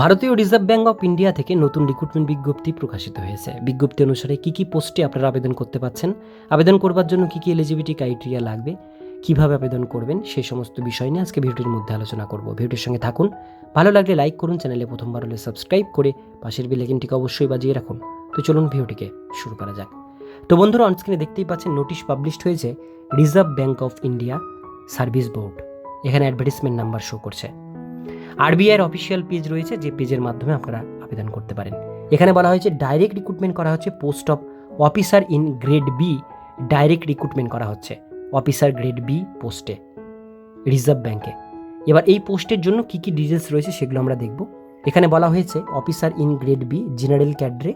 ভারতীয় reserve bank of India থেকে নতুন রিক্রুটমেন্ট বিজ্ঞপ্তি প্রকাশিত হয়েছে। বিজ্ঞপ্তি অনুসারে কী কী পোস্টে আপনারা আবেদন করতে পাচ্ছেন আবেদন করবার জন্য কী কী এলিজিবিলিটি ক্রাইটেরিয়া লাগবে? কীভাবে আবেদন করবেন? সেই সমস্ত বিষয় নিয়ে আজকে ভিডিওটির মধ্যে আলোচনা করব। ভিডিওটির সঙ্গে থাকুন। ভালো লাগলে লাইক করুন, চ্যানেলে প্রথমবার হলে সাবস্ক্রাইব করে পাশের বেলাইকিনটিকে অবশ্যই বাজিয়ে রাখুন। তো চলুন ভিডিওটিকে শুরু করা যাক। তো বন্ধুরা অনস্ক্রিনে দেখতেই পাচ্ছেন নোটিশ পাবলিশড হয়েছে Reserve Bank of India service board এখানে অ্যাডভার্টিসমেন্ট নাম্বার শো করছে। আরবিআইয়ের অফিসিয়াল পেজ রয়েছে, যে পেজের মাধ্যমে আপনারা আবেদন করতে পারেন। এখানে বলা হয়েছে ডাইরেক্ট রিক্রুটমেন্ট করা হচ্ছে post of officer in grade B direct recruitment করা হচ্ছে অফিসার গ্রেড বি পোস্টে রিজার্ভ ব্যাংকে এবার এই পোস্টের জন্য কী কী ডিটেলস রয়েছে সেগুলো আমরা দেখব। এখানে বলা হয়েছে officer in grade B general cadre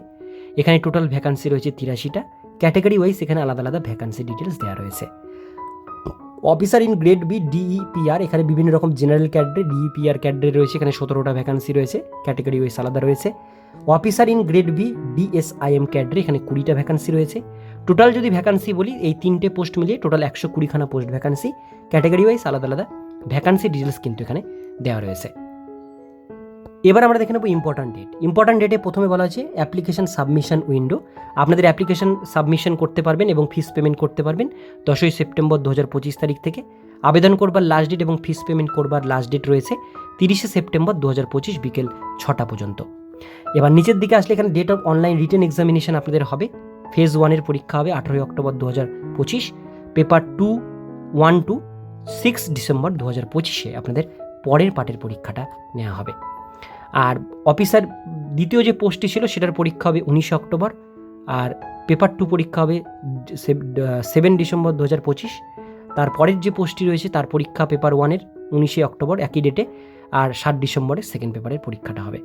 এখানে টোটাল ভ্যাকান্সি রয়েছে তিরাশিটা ক্যাটাগরি ওয়াইজ এখানে আলাদা আলাদা ভ্যাকান্সি ডিটেলস দেওয়া রয়েছে। Officer in grade B, DEPR. এখানে বিভিন্ন রকম জেনারেল ক্যাডারে, ডিইপিআর ক্যাড্রে রয়েছে। এখানে সতেরোটা ভ্যাকান্সি রয়েছে ক্যাটাগরি ওয়াইজ আলাদা রয়েছে। Officer in grade B, DSIM cadre এখানে কুড়িটা ভ্যাকান্সি রয়েছে। টোটাল যদি ভ্যাকান্সি বলি, এই তিনটে পোস্ট মিলিয়ে টোটাল একশো কুড়িখানা পোস্ট ভ্যাকান্সি ক্যাটাগরি ওয়াইজ আলাদা আলাদা ভ্যাকান্সি ডিটেলস কিন্তু এখানে দেওয়া রয়েছে। এবার আমরা দেখে নেব ইম্পর্ট্যান্ট ডেট ইম্পর্ট্যান্ট ডেটে প্রথমে বলা আছে অ্যাপ্লিকেশন সাবমিশন উইন্ডো আপনাদের অ্যাপ্লিকেশন সাবমিশন করতে পারবেন এবং ফিস পেমেন্ট করতে পারবেন দশই সেপ্টেম্বর দু হাজার পঁচিশ তারিখ থেকে। আবেদন করবার লাস্ট ডেট এবং ফিস পেমেন্ট করবার লাস্ট ডেট রয়েছে তিরিশে সেপ্টেম্বর দু হাজার পঁচিশ বিকেল ছটা পর্যন্ত। এবার নিচের দিকে আসলে এখানে date of online written examination আপনাদের হবে। ফেজ ওয়ানের পরীক্ষা হবে আঠেরোই অক্টোবর দু হাজার পঁচিশ। Paper two one two six December দু হাজার পঁচিশে আপনাদের পরের পাটের পরীক্ষাটা নেওয়া হবে। আর অফিসার দ্বিতীয় যে পোস্টটি ছিল, সেটার পরীক্ষা হবে উনিশে অক্টোবর, আর পেপার টু পরীক্ষা হবে সেভেন ডিসেম্বর দু হাজার পঁচিশ। তারপরের যে পোস্টটি রয়েছে, তার পরীক্ষা পেপার ওয়ানের উনিশে অক্টোবর, একই ডেটে, আর সাত ডিসেম্বরে সেকেন্ড পেপারের পরীক্ষাটা হবে।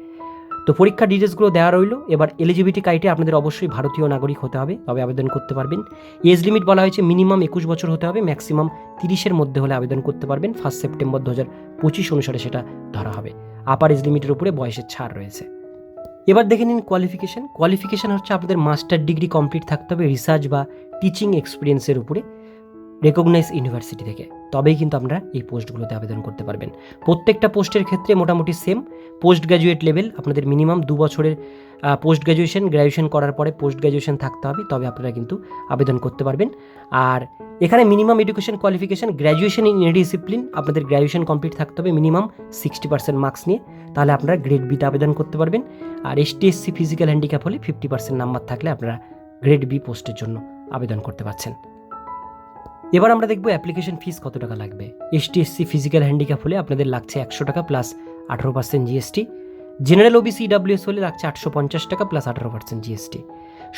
তো পরীক্ষার ডিটেলসগুলো দেওয়া রইল। এবার এলিজিবিলিটি ক্রাইটে আপনাদের অবশ্যই ভারতীয় নাগরিক হতে হবে, তবে আবেদন করতে পারবেন। এজ লিমিট বলা হয়েছে, মিনিমাম একুশ বছর হতে হবে, ম্যাক্সিমাম তিরিশের মধ্যে হলে আবেদন করতে পারবেন। ফার্স্ট সেপ্টেম্বর দু হাজার পঁচিশ অনুসারে সেটা ধরা হবে। আপার এজ লিমিটের উপরে বয়সের ছাড় রয়েছে। এবার দেখে নিন কোয়ালিফিকেশান কোয়ালিফিকেশান হচ্ছে আপনাদের মাস্টার ডিগ্রি কমপ্লিট থাকতে হবে রিসার্চ বা টিচিং এক্সপিরিয়েন্সের উপরে। রেকগনাইজ ইউনিভার্সিটি থেকে। তবেই কিন্তু আপনারা এই পোস্টগুলোতে আবেদন করতে পারবেন। প্রত্যেকটা পোস্টের ক্ষেত্রে মোটামুটি সেম পোস্ট গ্র্যাজুয়েট লেভেল আপনাদের মিনিমাম দু বছরের পোস্ট গ্র্যাজুয়েশন গ্র্যাজুয়েশন করার পরে পোস্ট গ্র্যাজুয়েশন থাকতে হবে, তবে আপনারা কিন্তু আবেদন করতে পারবেন। আর এখানে minimum education qualification graduation in discipline আপনাদের গ্র্যাজুয়েশন কমপ্লিট থাকতে হবে মিনিমাম সিক্সটি পার্সেন্ট মার্কস নিয়ে। তাহলে আপনারা গ্রেড বিতে আবেদন করতে পারবেন। আর S T SC physical handicap হলে ফিফটি পার্সেন্ট নাম্বার থাকলে আপনারা গ্রেড বি পোস্টের জন্য আবেদন করতে পারছেন। এবার আমরা দেখব অ্যাপ্লিকেশন ফিস কত টাকা লাগবে। S T SC physical handicap হলে আপনাদের লাগছে একশো টাকা প্লাস আঠারো percent GST general OBC EWS হলে লাগছে আটশো পঞ্চাশ টাকা প্লাস আঠারো পার্সেন্ট জিএসটি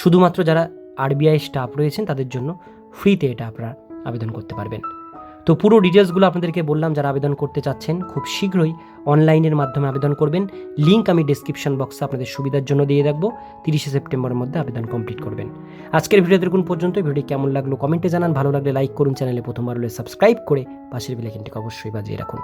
শুধুমাত্র যারা আরবিআই স্টাফ রয়েছেন, তাদের জন্য ফ্রিতে এটা আপনারা আবেদন করতে পারবেন। তো পুরো ডিটেলসগুলো আপনাদেরকে বললাম, যারা আবেদন করতে চাচ্ছেন, খুব শীঘ্রই অনলাইনের মাধ্যমে আবেদন করবেন। লিঙ্ক আমি ডিসক্রিপশন বক্সে আপনাদের সুবিধার জন্য দিয়ে রাখব। তিরিশে সেপ্টেম্বরের মধ্যে আবেদন কমপ্লিট করবেন। আজকের ভিডিওতে কোন পর্যন্ত ভিডিও কেমন লাগল কমেন্টে জানান। ভালো লাগলে লাইক করুন চ্যানেলে প্রথমবার হলে সাবস্ক্রাইব করে পাশের বেলাইকনটিকে অবশ্যই বাজিয়ে রাখুন।